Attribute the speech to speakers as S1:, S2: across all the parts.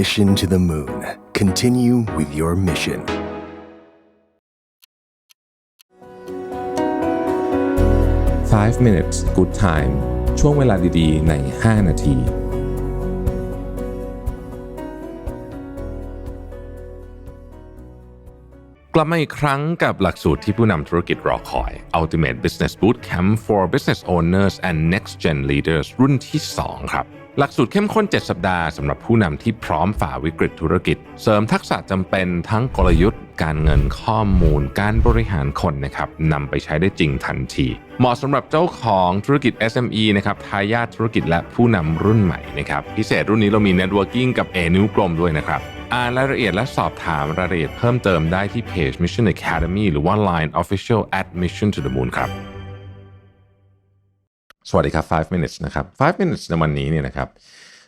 S1: Mission to the Moon. Continue with your mission.
S2: Five minutes good time ช่วงเวลาดีๆ ใน 5 นาที กลับมาอีกครั้งกับหลักสูตรที่ผู้นำธุรกิจรอคอย Ultimate Business Bootcamp for Business Owners and Next Gen Leaders รุ่นที่ 2 ครับ หลักสูตรเข้มข้น 7 สัปดาห์สำหรับผู้นำที่พร้อมฝ่าวิกฤตธุรกิจ เสริมทักษะจำเป็นทั้งกลยุทธ์ การเงินข้อมูล การบริหารคนนะครับนำไปใช้ได้จริงทันที เหมาะสำหรับเจ้าของธุรกิจ SME นะครับทายาทธุรกิจและผู้นำรุ่นใหม่นะครับพิเศษรุ่นนี้เรามี Networking กับ A นิ้วกลมด้วยนะครับอ่านรายละเอียดและสอบถามรายละเอียดเพิ่มเติมได้ที่เพจ Mission Academy หรือว่า Line Official at Mission to the Moon ครับ สวัสดีครับ 5 minutes นะครับ 5 minutes ในวันนี้เนี่ยนะครับ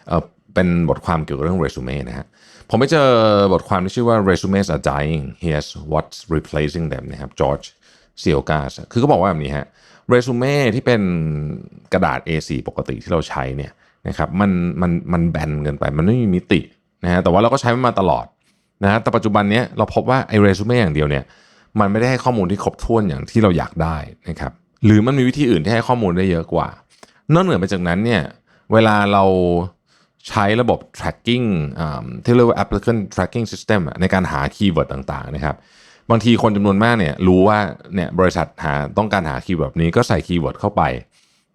S2: เเป็นบทความเกี่ยวกับเรื่อง resume นะฮะ ผมไปเจอบทความที่ชื่อว่า resumes are dying here's what's replacing them นะครับ George c i o g a s คือเขาบอกว่าแบบนี้ฮะ resume ที่เป็นกระดาษ A4 ปกติที่เราใช้เนี่ยนะครับมันมันมันแบนเกินไป มันไม่มีมิตินะฮะแต่ว่าเราก็ใช้มันมาตลอดนะฮะแต่ปัจจุบันเนี้ยเราพบว่าไอ้ resume อย่างเดียวเนี่ยมันไม่ได้ให้ข้อมูลที่ครบถ้วนอย่างที่เราอยากได้นะครับ หรือมันมีวิธีอื่นที่ให้ข้อมูลได้เยอะกว่า นอกเหนือไปจากนั้นเนี่ยเวลาเราใช้ระบบ tracking ที่เรียกว่า applicant tracking system ในการหาคีย์เวิร์ดต่างๆนะครับบางทีคนจำนวนมากเนี่ยรู้ว่าเนี่ยบริษัทหาต้องการหาคีย์เวิร์ดนี้ก็ใส่คีย์เวิร์ดเข้าไป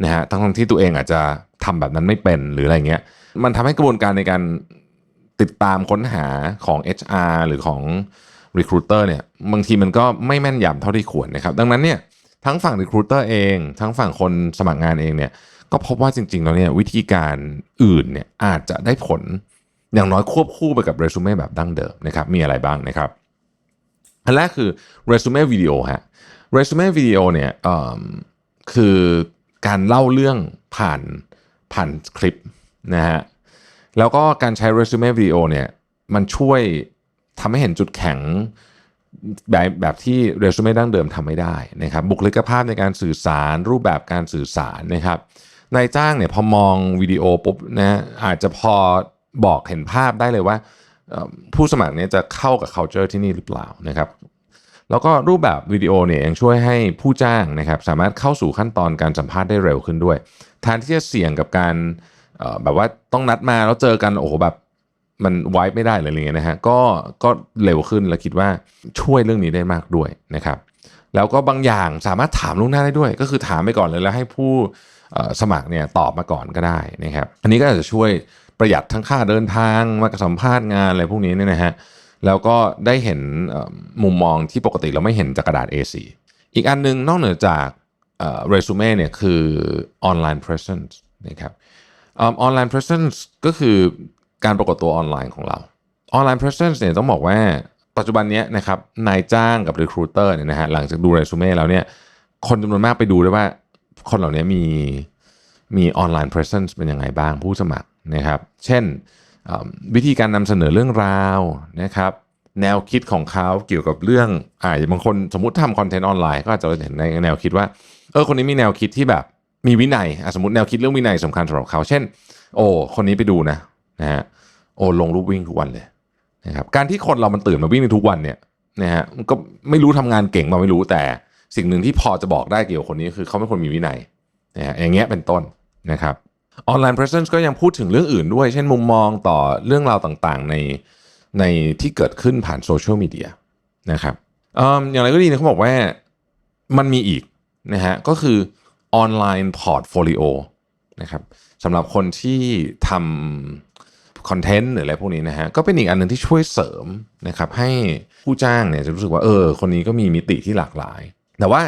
S2: นะฮะทั้งที่ตัวเองอาจจะทำแบบนั้นไม่เป็นหรืออะไรเงี้ยมันทำให้กระบวนการในการติดตามค้นหาของ HR หรือของ recruiter เนี่ยบางทีมันก็ไม่แม่นยำเท่าที่ควรนะครับ ดังนั้นเนี่ย ทั้งฝั่ง recruiter เอง ทั้งฝั่งคนสมัครงานเองเนี่ยก็พบว่าจริงๆแล้วเนี่ยวิธีการอื่นเนี่ยอาจจะได้ผลอย่างน้อยควบคู่ไปกับเรซูเม่แบบดั้งเดิมนะครับมีอะไรบ้างนะครับอันแรกคือเรซูเม่วิดีโอฮะเรซูเม่วิดีโอเนี่ยอ่อคือการเล่าเรื่องผ่านผ่านคลิปนะฮะแล้วก็การใช้เรซูเม่วิดีโอเนี่ยมันช่วยทำให้เห็นจุดแข็ง แบบแบบที่เรซูเม่ดั้งเดิมทำไม่ได้นะครับบุคลิกภาพในการสื่อสารรูปแบบการสื่อสารนะครับนายจ้างเนี่ยพอมองวิดีโอปุ๊บนะอาจจะพอบอกเห็นภาพได้เลยว่า ผู้สมัครเนี่ยจะเข้ากับ culture ที่นี่หรือเปล่านะครับแล้วก็รูปแบบวิดีโอเนี่ยยังช่วยให้ผู้จ้างนะครับสามารถเข้าสู่ขั้นตอนการสัมภาษณ์ได้เร็วขึ้นด้วยแทนที่จะเสี่ยงกับการแบบว่าต้องนัดมาแล้วเจอกันโอ้โหแบบ มันไว้ไม่ได้เลยอะไรเงี้ยนะฮะก็ก็เร็วขึ้นและคิดว่าช่วยเรื่องนี้ได้มากด้วยนะครับ แล้วก็บางอย่างสามารถถามล่วงหน้าได้ด้วย ก็คือถามไปก่อนเลยแล้วให้ผู้สมัครเนี่ยตอบมาก่อนก็ได้นะครับ อันนี้ก็อาจจะช่วยประหยัดทั้งค่าเดินทางมาสัมภาษณ์งานอะไรพวกนี้เนี่ยนะฮะแล้วก็ได้เห็นมุมมองที่ปกติเราไม่เห็นจากกระดาษ A4 อีกอันหนึงนอกเหนือจากเรซูเม่เนี่ยคือออนไลน์ presence นะครับออนไลน์ presence ก็คือ การปรากฏตัวออนไลน์ของเราออนไลน์ presence เนี่ยต้องบอกว่าปัจจุบันนี้นะครับนายจ้างกับ recruiter เนี่ยนะฮะหลังจากดูเรซูเม่แล้วเนี่ยคนจำนวนมากไปดูด้วยว่าคนเหล่านี้มีมีออนไลน์ presence เป็นยังไงบ้างผู้สมัครนะครับ เช่นวิธีการนำเสนอเรื่องราวนะครับแนวคิดของเขาเกี่ยวกับเรื่องอ่าบางคนสมมติทำคอนเทนต์ออนไลน์ ก็อาจจะเห็นในแนวคิดว่าเออคนนี้มีแนวคิดที่แบบมีวินัยสมมติแนวคิดเรื่องวินัยสำคัญสำหรับเขา เช่น โอ้คนนี้ไปดูนะ นะฮะโอ้ลงรูปวิ่งทุกวันเลยนะครับการที่คนเรามันตื่นมาวิ่งในทุกวันเนี่ยนะฮะก็ไม่รู้ทำงานเก่งมาไม่รู้แต่สิ่งหนึ่งที่พอจะบอกได้เกี่ยวกับคนนี้คือเขาเป็นคนมีวินัยนะฮะอย่างเงี้ยเป็นต้นนะครับออนไลน์ presence ก็ยังพูดถึงเรื่องอื่นด้วย เช่นมุมมองต่อเรื่องราวต่างๆ ในในที่เกิดขึ้นผ่านโซเชียลมีเดียนะครับออย่างไรก็ดีนะเขาบอกว่ามันมีอีกนะฮะก็คือออนไลน์พอร์ตโฟลิโอนะครับสำหรับคนที่ทำ คอนเทนต์หรืออะไรพวกนี้นะฮะก็เป็นอีกอันหนึ่งที่ช่วยเสริมนะครับให้ผู้จ้างเนี่ยจะรู้สึกว่าเออ คนนี้ก็มีมิติที่หลากหลาย แต่ว่า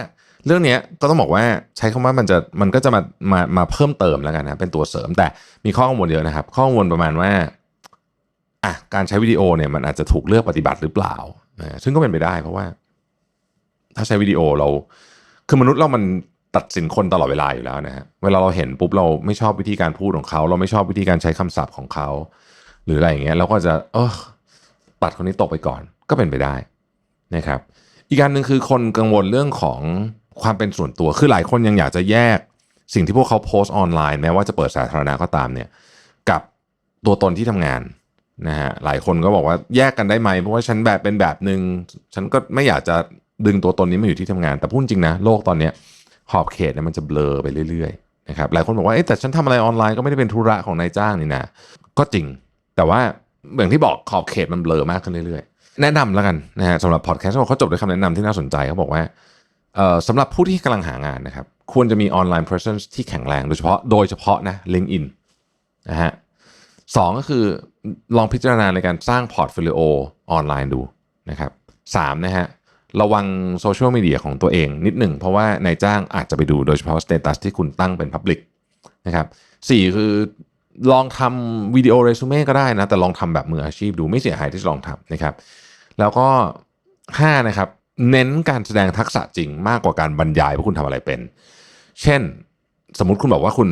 S2: เรื่องนี้ก็ต้องบอกว่าใช้คำว่ามันจะมันก็จะมามามาเพิ่มเติมแล้วกันนะเป็นตัวเสริมแต่มีข้อกังวลเยอะนะครับ ข้อกังวลประมาณว่าอะการใช้วิดีโอเนี่ยมันอาจจะถูกเลือกปฏิบัติหรือเปล่านะซึ่งก็เป็นไปได้เพราะว่า ถ้าใช้วิดีโอเรา คือมนุษย์เรามัน ตัดสินคนตลอดเวลาอยู่แล้วนะฮะเวลาเราเห็นปุ๊บเราไม่ชอบวิธีการพูดของเขา เราไม่ชอบวิธีการใช้คำศัพท์ของเขา หรืออะไรอย่างเงี้ยเราก็จะเออตัดคนนี้ตกไปก่อนก็เป็นไปได้นะครับ อีกการหนึ่งคือคนกังวลเรื่องของความเป็นส่วนตัวคือหลายคนยังอยากจะแยกสิ่งที่พวกเขาโพสต์ออนไลน์แม้ว่าจะเปิดสาธารณะก็ตามเนี่ยกับตัวตนที่ทำงานนะฮะหลายคนก็บอกว่าแยกกันได้ไหมเพราะว่าฉันแบบเป็นแบบหนึ่งฉันก็ไม่อยากจะดึงตัวตนนี้มาอยู่ที่ทำงาน แต่พูดจริงนะโลกตอนเนี้ย ขอบเขตเนี่ยมันจะเบลอไปเรื่อยๆนะครับหลายคนบอกว่าเอ๊ะแต่ฉันทำอะไรออนไลน์ก็ไม่ได้เป็นธุระของนายจ้างนี่นะก็จริง แต่ว่าอย่างที่บอกขอบเขตมันเบลอมากขึ้นเรื่อยๆ แนะนำแล้วกันนะฮะสำหรับพอดแคสต์เขาจบด้วยคำแนะนำที่น่าสนใจเขาบอกว่าสำหรับผู้ที่กำลังหางานนะครับควรจะมีออนไลน์ presence ที่แข็งแรงโดยเฉพาะโดยเฉพาะนะ LinkedIn นะฮะสองก็คือลองพิจารณาในการสร้างพอร์ตโฟลิโอออนไลน์ดูนะครับสามนะฮะ ระวังโซเชียลมีเดียของตัวเองนิดหนึ่งเพราะว่านายจ้างอาจจะไปดูโดยเฉพาะสเตตัสที่คุณตั้งเป็น Public นะครับสี่คือลองทำวิดีโอเรซูเม่ก็ได้นะ แต่ลองทำแบบมืออาชีพดูไม่เสียหายที่จะลองทำนะครับ แล้วก็ห้านะครับเน้นการแสดงทักษะจริงมากกว่าการบรรยายว่าคุณทำอะไรเป็น เช่น สมมุติคุณบอกว่าคุณ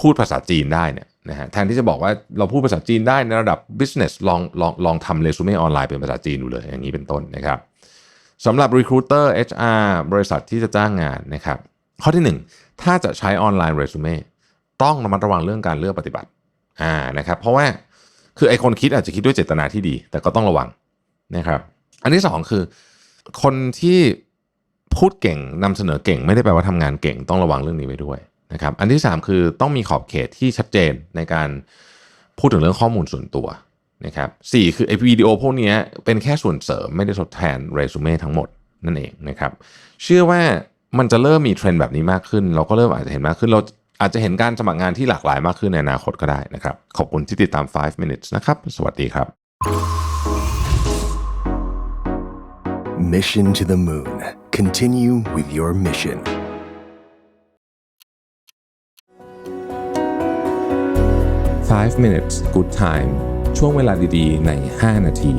S2: พูดภาษาจีนได้เนี่ย นะฮะแทนที่จะบอกว่าเราพูดภาษาจีนได้ในระดับ business ลองลองลองทำเรซูเม่ออนไลน์เป็นภาษาจีนดูเลย อย่างนี้เป็นต้นนะครับสำหรับ recruiter HR บริษัทที่จะจ้างงานนะครับ ข้อที่หนึ่งถ้าจะใช้ออนไลน์เรซูเม่ต้องระมัดระวังเรื่องการเลือกปฏิบัติอ่านะครับ เพราะว่าคือไอคนคิดอาจจะคิดด้วยเจตนาที่ดี แต่ก็ต้องระวังนะครับ อันที่สองคือ คนที่พูดเก่งนำเสนอเก่ง ไม่ได้แปลว่าทำงานเก่งต้องระวังเรื่องนี้ไว้ด้วย นะครับอันที่สามคือต้องมีขอบเขตที่ชัดเจนในการพูดถึงเรื่องข้อมูลส่วนตัวนะครับสี่คือไอวิดีโอพวกนี้เป็นแค่ส่วนเสริมไม่ได้ทดแทนเรซูเม่ทั้งหมดนั่นเองนะครับเชื่อว่ามันจะเริ่มมีเทรนด์แบบนี้มากขึ้น เราก็เริ่มอาจจะเห็นมากขึ้น เราอาจจะเห็นการสมัครงานที่หลากหลายมากขึ้นในอนาคตก็ได้นะครับ ขอบคุณที่ติดตาม 5 minutes นะครับ สวัสดีครับ
S1: Mission to the moon. Continue with your mission.
S2: Five minutes good time ช่วงเวลาดีๆ ใน 5 นาที